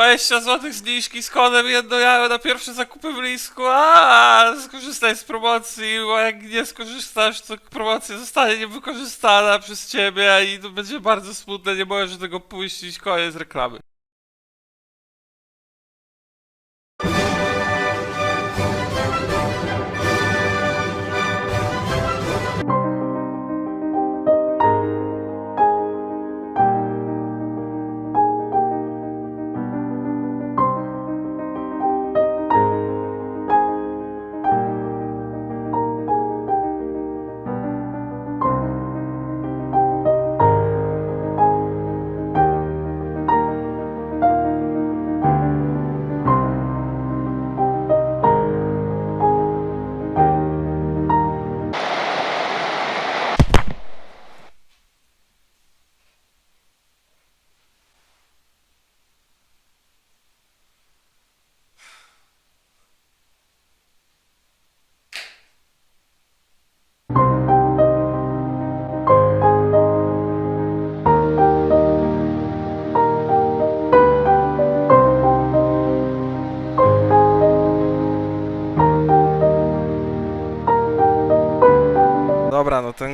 20 zł zniżki z kodem jedno jajo na pierwsze zakupy w Lisku. A, skorzystaj z promocji, bo jak nie skorzystasz, to promocja zostanie niewykorzystana przez ciebie i to będzie bardzo smutne, nie możesz tego puścić, koniec reklamy.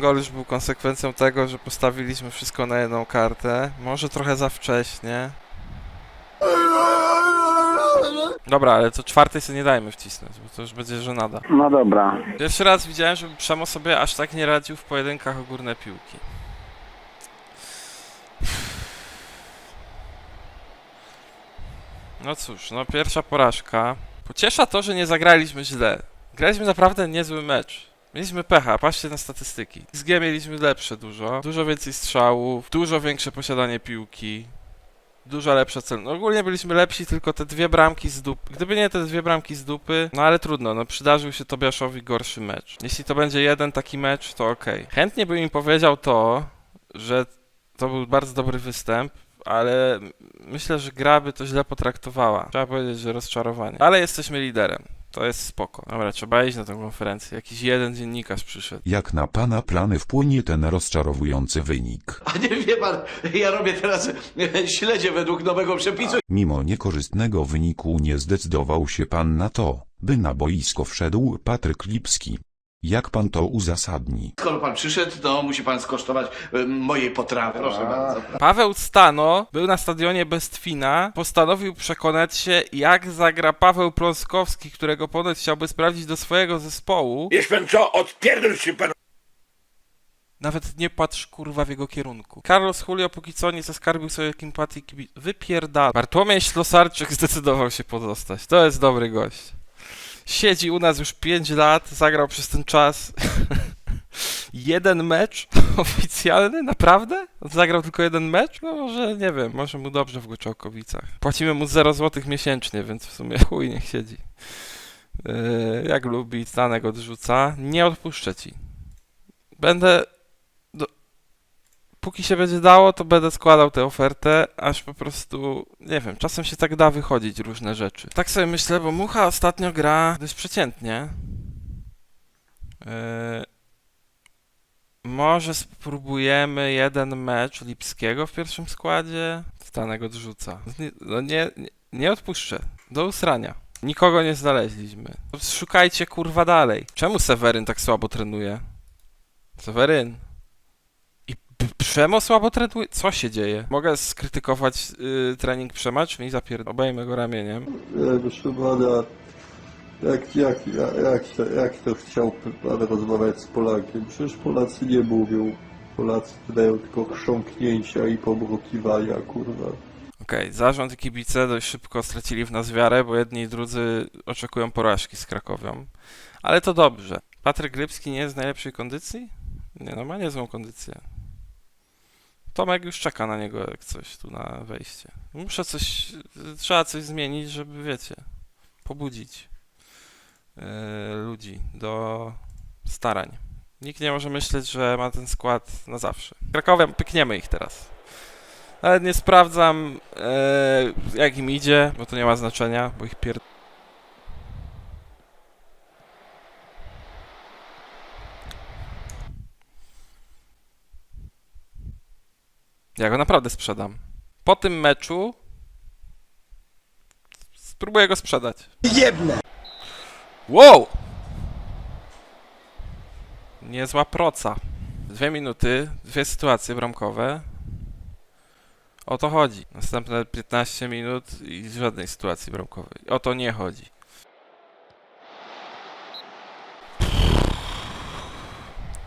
Gol już był konsekwencją tego, że postawiliśmy wszystko na jedną kartę. Może trochę za wcześnie. Dobra, ale to czwartej sobie nie dajmy wcisnąć, bo to już będzie żenada. No dobra. Pierwszy raz widziałem, żeby Przemo sobie aż tak nie radził w pojedynkach o górne piłki. No cóż, no pierwsza porażka. Pociesza to, że nie zagraliśmy źle. Graliśmy naprawdę niezły mecz. Mieliśmy pecha, patrzcie na statystyki. XG mieliśmy lepsze dużo, dużo więcej strzałów, dużo większe posiadanie piłki, dużo lepsze cel. No ogólnie byliśmy lepsi, tylko te dwie bramki z dupy. Gdyby nie te dwie bramki z dupy, no ale trudno, no przydarzył się Tobiaszowi gorszy mecz. Jeśli to będzie jeden taki mecz, to okej. Chętnie bym im powiedział to, że to był bardzo dobry występ, ale myślę, że gra by to źle potraktowała. Trzeba powiedzieć, że rozczarowanie. Ale jesteśmy liderem. To jest spoko. Dobra, trzeba iść na tę konferencję. Jakiś jeden dziennikarz przyszedł. Jak na pana plany wpłynie ten rozczarowujący wynik? A nie wie pan, ja robię teraz śledzie według nowego przepisu. Mimo niekorzystnego wyniku nie zdecydował się pan na to, by na boisko wszedł Patryk Lipski. Jak pan to uzasadni? Skoro pan przyszedł, to musi pan skosztować e, mojej potrawy. Proszę bardzo. Paweł Stano był na stadionie Bestwina, postanowił przekonać się, jak zagra Paweł Prąskowski, którego ponoć chciałby sprawdzić do swojego zespołu. Wiesz pan co, odpierdol się pan Nawet nie patrz kurwa w jego kierunku. Carlos Julio póki co nie zaskarbił sobie sympatii kibic. Wypierdala. Bartłomiej Ślosarczyk zdecydował się pozostać. To jest dobry gość. Siedzi u nas już 5 lat, zagrał przez ten czas jeden mecz oficjalny, naprawdę? Zagrał tylko jeden mecz? No może, nie wiem, może mu dobrze w Goczałkowicach. Płacimy mu 0 zł miesięcznie, więc w sumie chuj niech siedzi. Yy, jak lubi, Stanek odrzuca. Nie odpuszczę ci. Będę póki się będzie dało, to będę składał tę ofertę, aż po prostu, nie wiem, czasem się tak da wychodzić różne rzeczy. Tak sobie myślę, bo Mucha ostatnio gra dość przeciętnie. Yy, może spróbujemy jeden mecz Lipskiego w pierwszym składzie? Stanek odrzuca. No nie, nie, nie odpuszczę. Do usrania. Nikogo nie znaleźliśmy. Szukajcie kurwa dalej. Czemu Seweryn tak słabo trenuje? Seweryn. Przemo słabo trenuje? Co się dzieje? Mogę skrytykować y, trening Przema, czy mi zapierd... Obejmę go ramieniem. Nie, proszę pana, jak, jak, jak, jak, to, jak to chciał pan rozmawiać z Polakiem? Przecież Polacy nie mówią. Polacy wydają tylko chrząknięcia i pomrukiwania, kurwa. Okej, zarząd i kibice dość szybko stracili w nas wiarę, bo jedni i drudzy oczekują porażki z Krakowią. Ale to dobrze. Patryk Rybski nie jest w najlepszej kondycji? Nie, no ma niezłą kondycję. Tomek już czeka na niego jak coś tu na wejście. Muszę coś, trzeba coś zmienić, żeby wiecie, pobudzić yy, ludzi do starań. Nikt nie może myśleć, że ma ten skład na zawsze. Krakowia, pykniemy ich teraz. Nawet nie sprawdzam, e, jak im idzie, bo to nie ma znaczenia, bo ich pier... Ja go naprawdę sprzedam. Po tym meczu Spróbuję go sprzedać. Jebne! Wow! Niezła proca. Dwie minuty, dwie sytuacje bramkowe. O to chodzi. Następne 15 minut i żadnej sytuacji bramkowej. O to nie chodzi.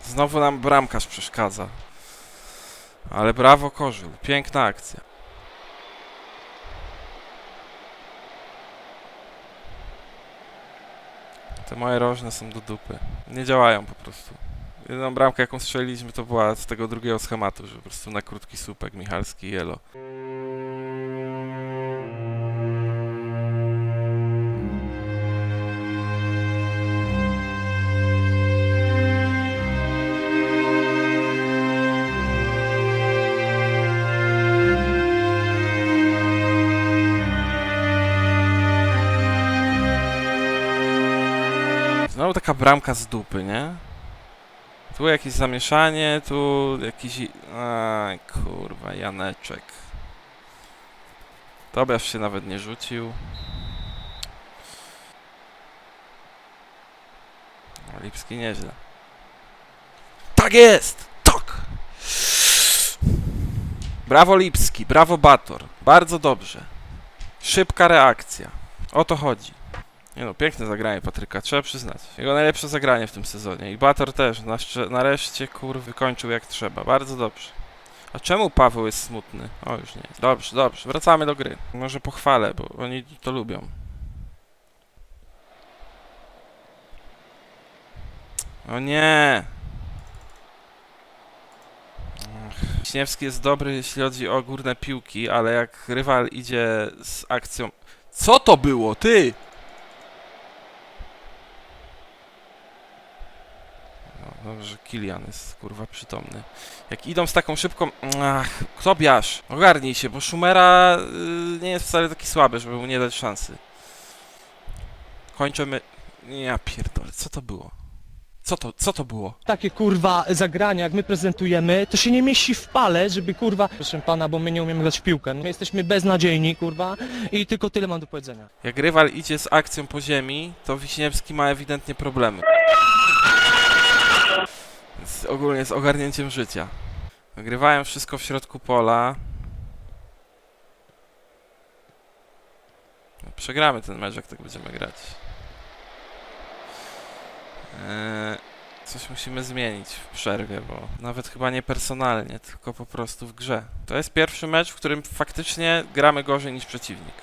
Znowu nam bramkarz przeszkadza. Ale brawo Korzył. Piękna akcja. Te moje rożne są do dupy. Nie działają po prostu. Jedyną bramkę jaką strzeliliśmy to była z tego drugiego schematu, że po prostu na krótki słupek Michalski i. taka bramka z dupy, nie? Tu jakieś zamieszanie, tu jakiś... Aj, kurwa, Janeczek. Tobiasz się nawet nie rzucił. No, Lipski nieźle. Tak jest! Tak! Brawo Lipski, brawo Bator. Bardzo dobrze. Szybka reakcja. O to chodzi. Nie no, piękne zagranie Patryka, trzeba przyznać. Jego najlepsze zagranie w tym sezonie. I Bator też, nareszcie kur wykończył jak trzeba. Bardzo dobrze. A czemu Paweł jest smutny? O, już nie. Dobrze, dobrze, wracamy do gry. Może pochwalę, bo oni to lubią. O nie! Wiśniewski jest dobry, jeśli chodzi o górne piłki, ale jak rywal idzie z akcją... Co to było, ty? Dobrze, że Kilian jest kurwa przytomny. Jak idą z taką szybką. Ach, kto biasz? Ogarnij się, bo Schumera y, nie jest wcale taki słaby, żeby mu nie dać szansy. Kończymy. Ja pierdolę, co to było? Co to, co to było? takie kurwa zagrania, jak my prezentujemy, to się nie mieści w pale, żeby kurwa, proszę pana, bo my nie umiemy grać w piłkę. My jesteśmy beznadziejni, kurwa, i tylko tyle mam do powiedzenia. Jak rywal idzie z akcją po ziemi, to Wiśniewski ma ewidentnie problemy. Ogólnie z ogarnięciem życia. Wygrywają wszystko w środku pola. No, Przegramy ten mecz, jak tak będziemy grać. Eee, coś musimy zmienić w przerwie, bo nawet chyba nie personalnie, tylko po prostu w grze. To jest pierwszy mecz, w którym faktycznie gramy gorzej niż przeciwnik.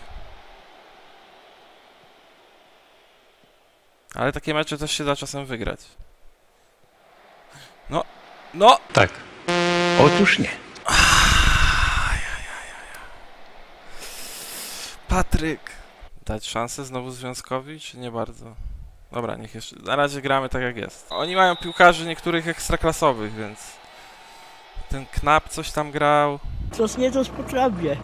Ale takie mecze też się da czasem wygrać. No, no! Tak. Otóż nie. Patryk! Dać szansę znowu związkowi, czy nie bardzo? Dobra, niech jeszcze. Na razie gramy tak jak jest. Oni mają piłkarzy niektórych ekstraklasowych, więc. Ten knap coś tam grał. Coś nie coś potrafię.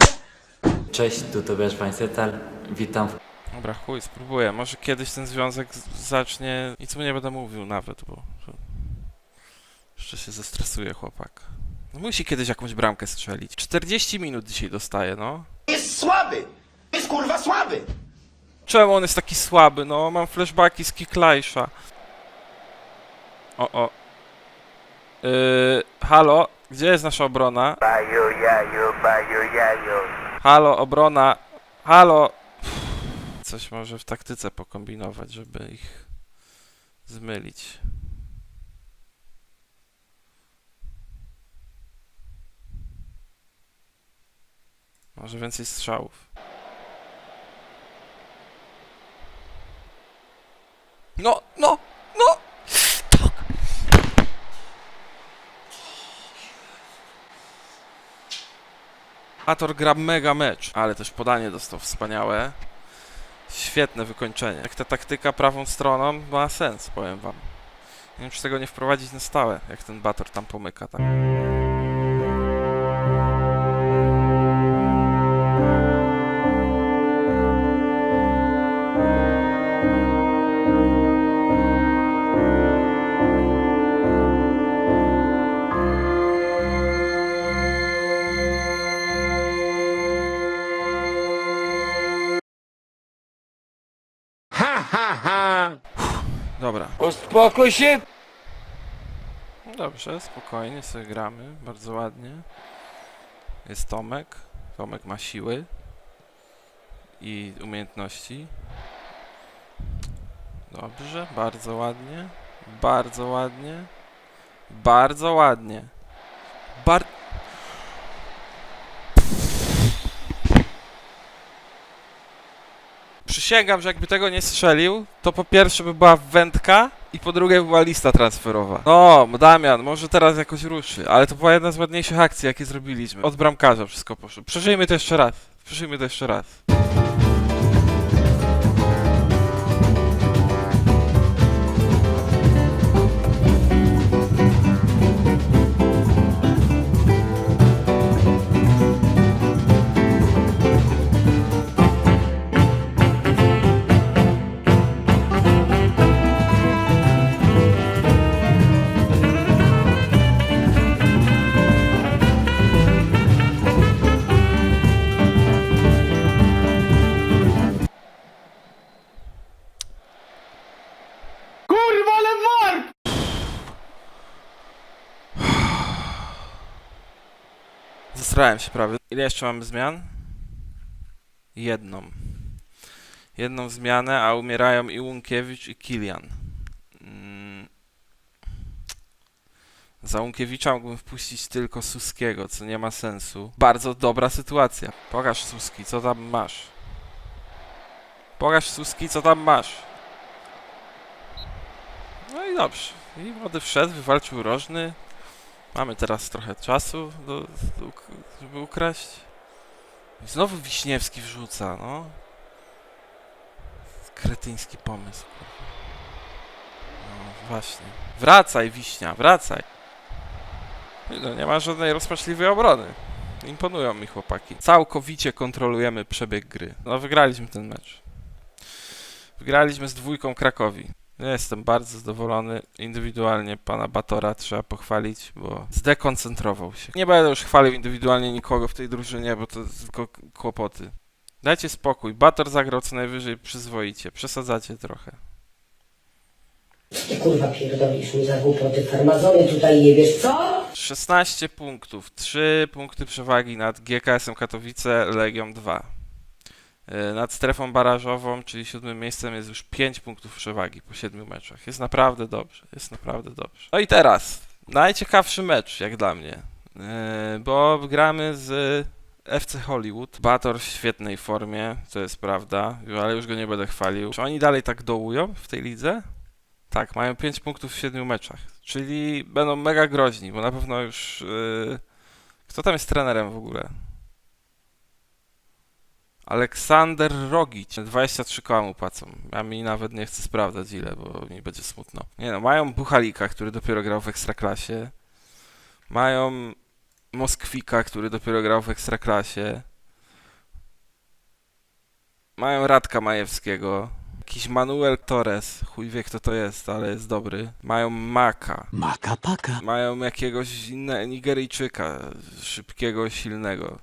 Cześć, tu Tobiasz Weinsetal. Witam w Dobra, chuj, spróbuję. Może kiedyś ten związek z- zacznie. Nic mu nie będę mówił nawet, bo. Że- Jeszcze się zestresuje chłopak. No musi kiedyś jakąś bramkę strzelić. 40 minut dzisiaj dostaje, no. Jest słaby! Jest kurwa słaby! Czemu on jest taki słaby? No, mam flashbacki z Kiklajsza. O, o. Yy, halo, gdzie jest nasza obrona? Halo, obrona. Halo. Coś może w taktyce pokombinować, żeby ich zmylić. Może więcej strzałów. No, no, no! Tak! Ator gra mega mecz, ale też podanie dostał wspaniałe. Świetne wykończenie. Jak ta taktyka prawą stroną ma sens, powiem wam. Nie wiem, czy tego nie wprowadzić na stałe, jak ten Bator tam pomyka tak. Uspokój się! Dobrze, spokojnie sobie gramy, bardzo ładnie. Jest Tomek. Tomek ma siły i umiejętności. Dobrze, bardzo ładnie. Bardzo ładnie. Bardzo ładnie. Bar... Przysięgam, że jakby tego nie strzelił, to po pierwsze by była wędka i po drugie by była lista transferowa. No, Damian, może teraz jakoś ruszy, ale to była jedna z ładniejszych akcji, jakie zrobiliśmy. Od bramkarza wszystko poszło. Przeżyjmy to jeszcze raz. Przeżyjmy to jeszcze raz. Zestrałem się prawie. Ile jeszcze mamy zmian? Jedną. Jedną zmianę, a umierają i Łunkiewicz i Kilian. Mm. Za Łunkiewicza mógłbym wpuścić tylko Suskiego, co nie ma sensu. Bardzo dobra sytuacja. Pokaż Suski, co tam masz. Pokaż Suski, co tam masz. No i dobrze. I młody wszedł, wywalczył rożny. Mamy teraz trochę czasu, do, żeby ukraść. I znowu Wiśniewski wrzuca, no. Kretyński pomysł. No właśnie. Wracaj, Wiśnia, wracaj. No, nie ma żadnej rozpaczliwej obrony. Imponują mi chłopaki. Całkowicie kontrolujemy przebieg gry. No, wygraliśmy ten mecz. Wygraliśmy z dwójką Krakowi. Ja Jestem bardzo zadowolony. Indywidualnie pana Batora trzeba pochwalić, bo zdekoncentrował się. Nie będę już chwalił indywidualnie nikogo w tej drużynie, bo to tylko kłopoty. Dajcie spokój. Bator zagrał co najwyżej przyzwoicie. Przesadzacie trochę. Ty kurwa pierdolisz mi za głupoty farmazony tutaj nie wiesz co? 16 punktów. 3 punkty przewagi nad GKS-em Katowice, Legią 2. Yy, Nad strefą barażową, czyli siódmym miejscem, jest już 5 punktów przewagi po 7 meczach. Jest naprawdę dobrze. Jest naprawdę dobrze. No i teraz najciekawszy mecz, jak dla mnie. Yy, Bo gramy z FC Hollywood. Bator w świetnej formie, to jest prawda, ale już go nie będę chwalił. Czy oni dalej tak dołują w tej lidze? Tak, mają 5 punktów w 7 meczach. Czyli będą mega groźni, bo na pewno już. Yy... Kto tam jest trenerem w ogóle? Aleksander Rogic. 23 koła mu płacą. Ja mi nawet nie chcę sprawdzać ile, bo mi będzie smutno. Nie no, mają Buchalika, który dopiero grał w Ekstraklasie. Mają Moskwika, który dopiero grał w Ekstraklasie. Mają Radka Majewskiego. Jakiś Manuel Torres. Chuj wie kto to jest, ale jest dobry. Mają Maka. Maka paka. Mają jakiegoś innego Nigeryjczyka, szybkiego, silnego.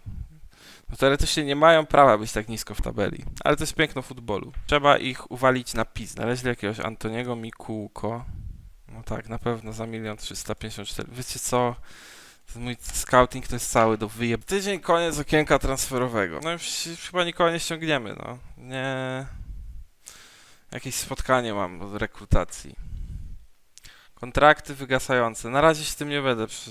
No teoretycznie nie mają prawa być tak nisko w tabeli, ale to jest piękno futbolu. Trzeba ich uwalić na pis. Znaleźli jakiegoś Antoniego Mikułko. No tak, na pewno za milion trzysta pięćdziesiąt cztery. Wiecie co? Mój scouting to jest cały do wyjeb. Tydzień koniec okienka transferowego. No już chyba nikogo nie ściągniemy, no. Nie... Jakieś spotkanie mam od rekrutacji. Kontrakty wygasające. Na razie się tym nie będę przy,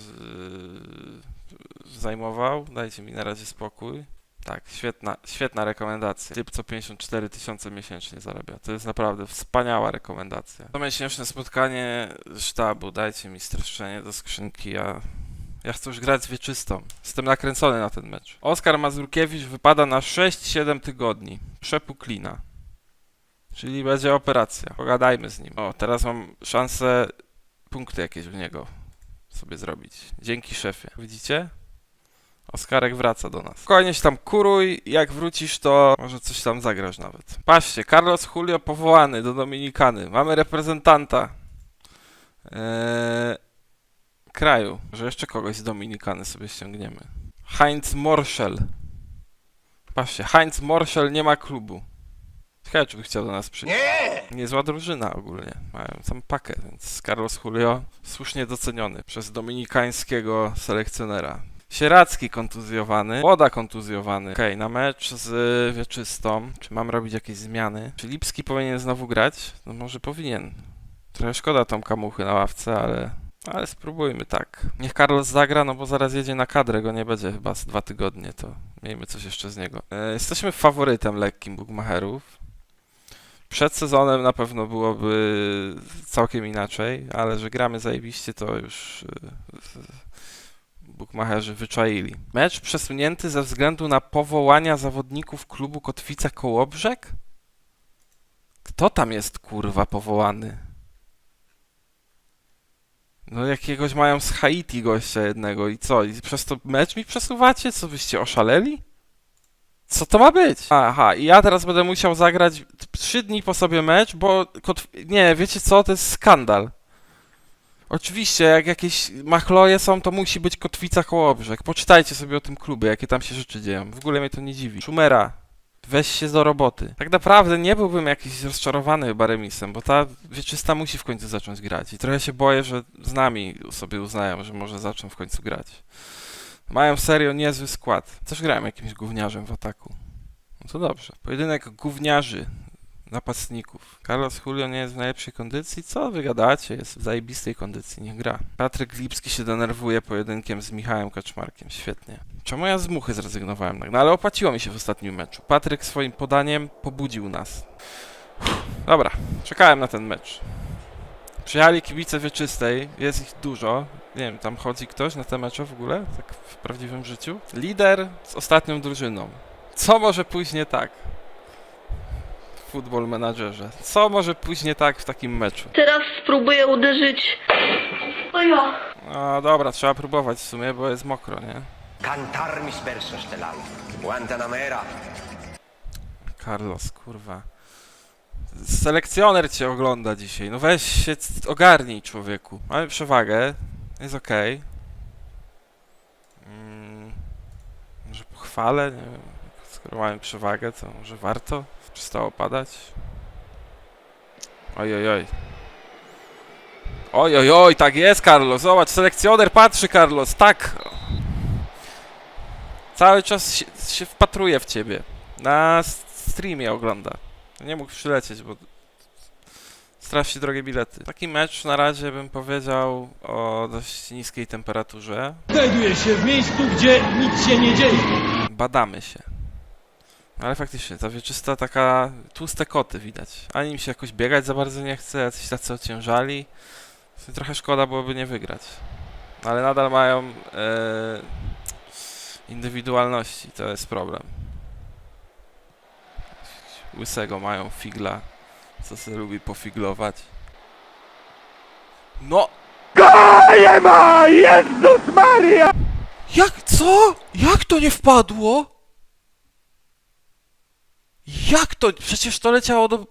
zajmował. Dajcie mi na razie spokój. Tak, świetna, świetna rekomendacja. Typ co 54 tysiące miesięcznie zarabia. To jest naprawdę wspaniała rekomendacja. To miesięczne spotkanie sztabu. Dajcie mi streszczenie do skrzynki. Ja, ja chcę już grać z wieczystą. Jestem nakręcony na ten mecz. Oskar Mazurkiewicz wypada na 6-7 tygodni. Przepuklina. Czyli będzie operacja. Pogadajmy z nim. O, teraz mam szansę punkty jakieś w niego sobie zrobić. Dzięki szefie. Widzicie? Oskarek wraca do nas. Spokojnie się tam kuruj, jak wrócisz to może coś tam zagrasz nawet. Patrzcie, Carlos Julio powołany do Dominikany. Mamy reprezentanta eee, kraju. Może jeszcze kogoś z Dominikany sobie ściągniemy. Heinz Morschel. Patrzcie, Heinz Morschel nie ma klubu. Ciekawe, czy by chciał do nas przyjść. Nie! Niezła drużyna ogólnie. Mają tam pakę, więc Carlos Julio słusznie doceniony przez dominikańskiego selekcjonera. Sieracki kontuzjowany, Woda kontuzjowany. Okej, na mecz z Wieczystą. Czy mam robić jakieś zmiany? Czy Lipski powinien znowu grać? No może powinien. Trochę szkoda Tomka Muchy na ławce, ale... Ale spróbujmy tak. Niech Carlos zagra, no bo zaraz jedzie na kadrę, go nie będzie chyba z dwa tygodnie, to miejmy coś jeszcze z niego. E, jesteśmy faworytem lekkim Bugmacherów. Przed sezonem na pewno byłoby całkiem inaczej, ale że gramy zajebiście, to już y, bukmacherzy wyczaili. Mecz przesunięty ze względu na powołania zawodników klubu Kotwica Kołobrzeg? Kto tam jest kurwa powołany? No jakiegoś mają z Haiti gościa jednego i co? I przez to mecz mi przesuwacie? Co wyście oszaleli? Co to ma być? Aha, i ja teraz będę musiał zagrać trzy dni po sobie mecz, bo nie, wiecie co, to jest skandal. Oczywiście, jak jakieś machloje są, to musi być Kotwica Kołobrzeg. Poczytajcie sobie o tym klubie, jakie tam się rzeczy dzieją. W ogóle mnie to nie dziwi. Szumera, weź się do roboty. Tak naprawdę nie byłbym jakiś rozczarowany chyba remisem, bo ta wieczysta musi w końcu zacząć grać. I trochę się boję, że z nami sobie uznają, że może zaczną w końcu grać. Mają serio niezły skład. Też grałem jakimś gówniarzem w ataku. No to dobrze. Pojedynek gówniarzy, napastników. Carlos Julio nie jest w najlepszej kondycji? Co wy gadacie? Jest w zajebistej kondycji, niech gra. Patryk Lipski się denerwuje pojedynkiem z Michałem Kaczmarkiem. Świetnie. Czemu ja z muchy zrezygnowałem? No ale opłaciło mi się w ostatnim meczu. Patryk swoim podaniem pobudził nas. Dobra, czekałem na ten mecz. Przyjechali kibice wieczystej, jest ich dużo. Nie wiem, tam chodzi ktoś na te mecze w ogóle, tak w prawdziwym życiu. Lider z ostatnią drużyną. Co może pójść nie tak? W Football Managerze. Co może pójść nie tak w takim meczu? Teraz spróbuję uderzyć. No ja. No dobra, trzeba próbować w sumie, bo jest mokro, nie? Cantar mis versos del alma. Guantanamera. Carlos, kurwa. Selekcjoner cię ogląda dzisiaj. No weź się, ogarnij człowieku. Mamy przewagę. Jest okej. Mm, może pochwalę, nie wiem. Skoro mamy przewagę, to może warto. Przestało padać. Oj, oj, oj. Oj, oj, oj, tak jest, Carlos. Zobacz, selekcjoner patrzy, Carlos. Tak. Cały czas się, się wpatruje w ciebie. Na streamie ogląda. Nie mógł przylecieć, bo strasznie drogie bilety. Taki mecz na razie bym powiedział o dość niskiej temperaturze. Znajduję się w miejscu, gdzie nic się nie dzieje. Badamy się. Ale faktycznie, ta wieczysta taka tłuste koty widać. Ani im się jakoś biegać za bardzo nie chce, jacyś tacy ociężali. Trochę szkoda byłoby nie wygrać. Ale nadal mają e, indywidualności, to jest problem. Łysego mają figla, co sobie lubi pofiglować. No! Nie ma! Jezus Maria! Jak, co? Jak to nie wpadło? Jak to? Przecież to leciało do...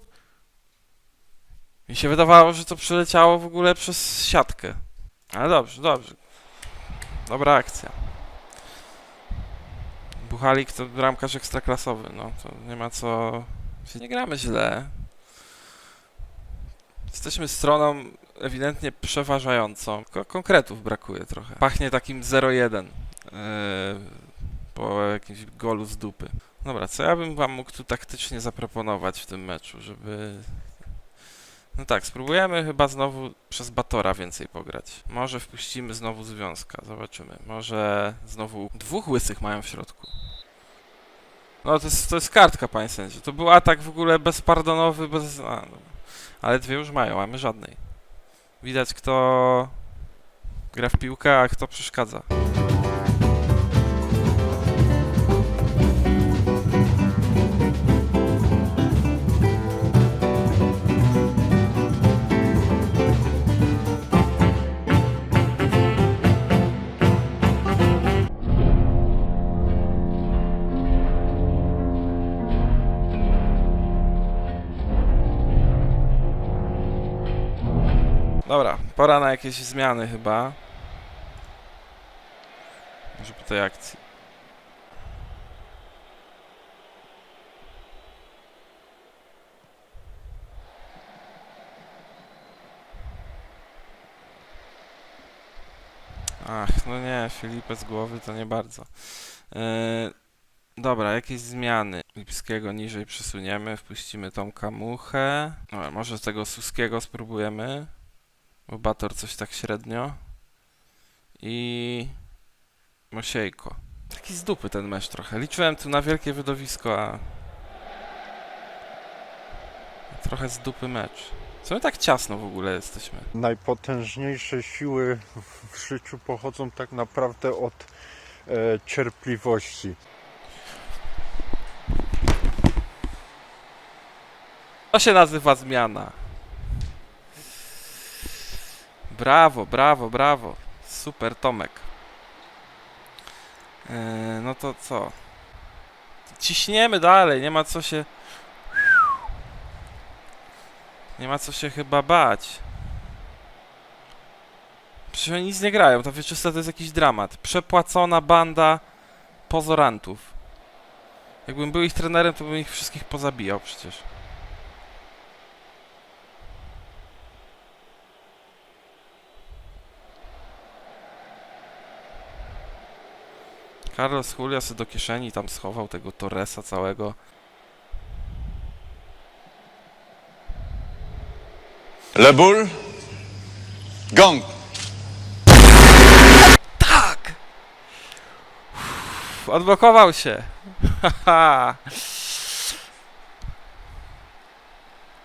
Mi się wydawało, że to przeleciało w ogóle przez siatkę. Ale dobrze, dobrze. Dobra akcja. Buchalik to bramkarz ekstraklasowy, no to nie ma co... Nie gramy źle. Jesteśmy stroną ewidentnie przeważającą. Tylko konkretów brakuje trochę. Pachnie takim 0-1 yy, po jakimś golu z dupy. Dobra, co ja bym wam mógł tu taktycznie zaproponować w tym meczu, żeby... No tak, spróbujemy chyba znowu przez Batora więcej pograć. Może wpuścimy znowu Związka, zobaczymy. Może znowu dwóch łysych mają w środku. No to jest, to jest kartka, panie sędzio. To był atak w ogóle bezpardonowy, bez... A, dobra. Ale dwie już mają, a my żadnej. Widać kto gra w piłkę, a kto przeszkadza. Dobra, pora na jakieś zmiany chyba. Może po tej akcji. Ach, no nie, Filipę z głowy to nie bardzo. Yy, dobra, jakieś zmiany. Lipskiego niżej przesuniemy, wpuścimy Tomka Muchę. Dobra, może tego Suskiego spróbujemy. Bo Bator coś tak średnio. I... Mosiejko. Taki z dupy ten mecz trochę. Liczyłem tu na wielkie wydowisko, a... Trochę z dupy mecz. Co my tak ciasno w ogóle jesteśmy? Najpotężniejsze siły w życiu pochodzą tak naprawdę od e, cierpliwości. To się nazywa zmiana. Brawo, brawo, brawo. Super, Tomek. Yy, no to co? Ciśniemy dalej, nie ma co się... Nie ma co się chyba bać. Przecież oni nic nie grają, ta wieczysta to jest jakiś dramat. Przepłacona banda pozorantów. Jakbym był ich trenerem, to bym ich wszystkich pozabijał przecież. Carlos Julia sobie do kieszeni tam schował tego Torresa całego. Lebul, gong. Tak! Uff, Odblokował się.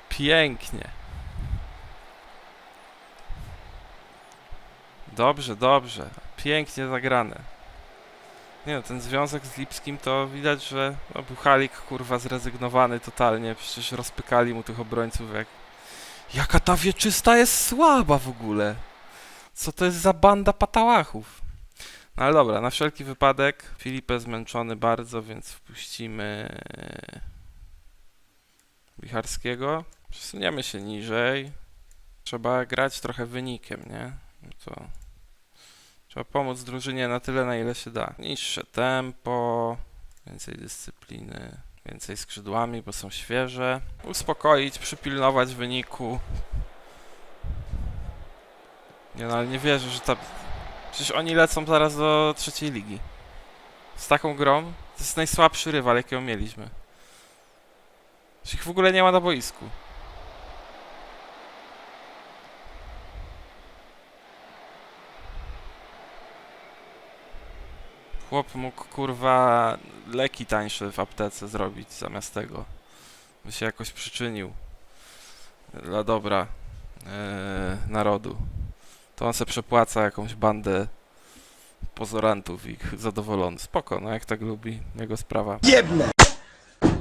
Pięknie. Dobrze, dobrze. Pięknie zagrane. Nie no, ten związek z Lipskim to widać, że no, Buchalik kurwa zrezygnowany totalnie. Przecież rozpykali mu tych obrońców jak... Jaka ta wieczysta jest słaba w ogóle. Co to jest za banda patałachów? No ale dobra, na wszelki wypadek Filipę zmęczony bardzo, więc wpuścimy Bicharskiego. Przesuniemy się niżej. Trzeba grać trochę wynikiem, nie? No to trzeba pomóc drużynie na tyle, na ile się da. Niższe tempo, więcej dyscypliny, więcej skrzydłami, bo są świeże. Uspokoić, przypilnować wyniku. Nie no, ale nie wierzę, że ta... Przecież oni lecą zaraz do trzeciej ligi. Z taką grą? To jest najsłabszy rywal, jakiego mieliśmy. Przecież ich w ogóle nie ma na boisku. Chłop mógł, kurwa, leki tańsze w aptece zrobić zamiast tego. By się jakoś przyczynił dla dobra e, narodu to on se przepłaca jakąś bandę pozorantów i ich zadowolony. Spoko, no jak tak lubi, jego sprawa. Jebne!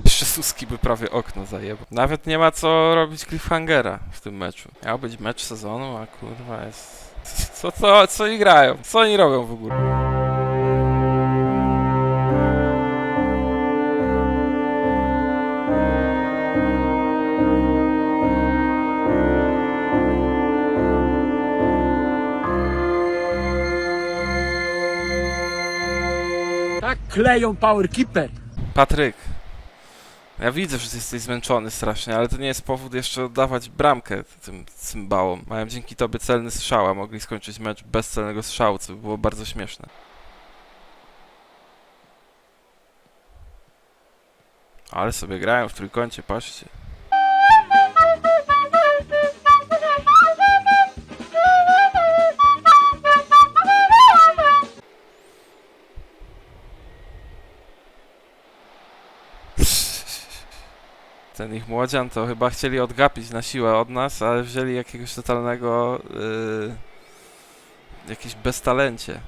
Jeszcze Suski by prawie okno zajebał. Nawet nie ma co robić cliffhangera w tym meczu. Miał być mecz sezonu, a kurwa jest... Co, co, co oni grają? Co oni robią w ogóle? Tak kleją Power Keeper. Patryk, ja widzę, że jesteś zmęczony strasznie, ale to nie jest powód jeszcze oddawać bramkę tym cymbałom. Mają dzięki tobie celny strzał, a mogli skończyć mecz bez celnego strzału, co by było bardzo śmieszne. Ale sobie grają w trójkącie, patrzcie. Ten ich młodzian to chyba chcieli odgapić na siłę od nas, ale wzięli jakiegoś totalnego yy, jakieś beztalencie.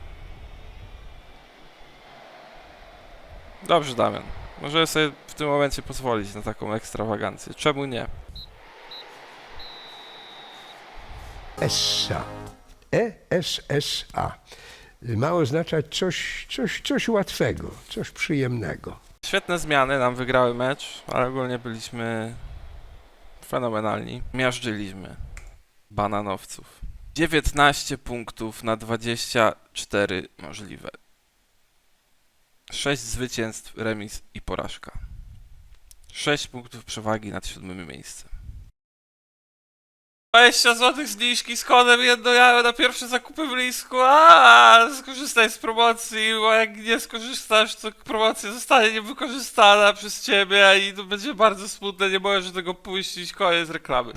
Dobrze, Damian. Może sobie w tym momencie pozwolić na taką ekstrawagancję. Czemu nie? ESSA. E-S-S-A. Ma oznaczać coś, coś, coś łatwego, coś przyjemnego. Świetne zmiany nam wygrały mecz, ale ogólnie byliśmy fenomenalni. Miażdżyliśmy bananowców. 19 punktów na 24 możliwe. 6 zwycięstw, remis i porażka. 6 punktów przewagi nad siódmym miejscem. 20 zł zniżki z kodem jedno jajo na pierwsze zakupy w Lisku. A, skorzystaj z promocji, bo jak nie skorzystasz, to promocja zostanie niewykorzystana przez ciebie i to będzie bardzo smutne, nie możesz tego puścić, koniec reklamy.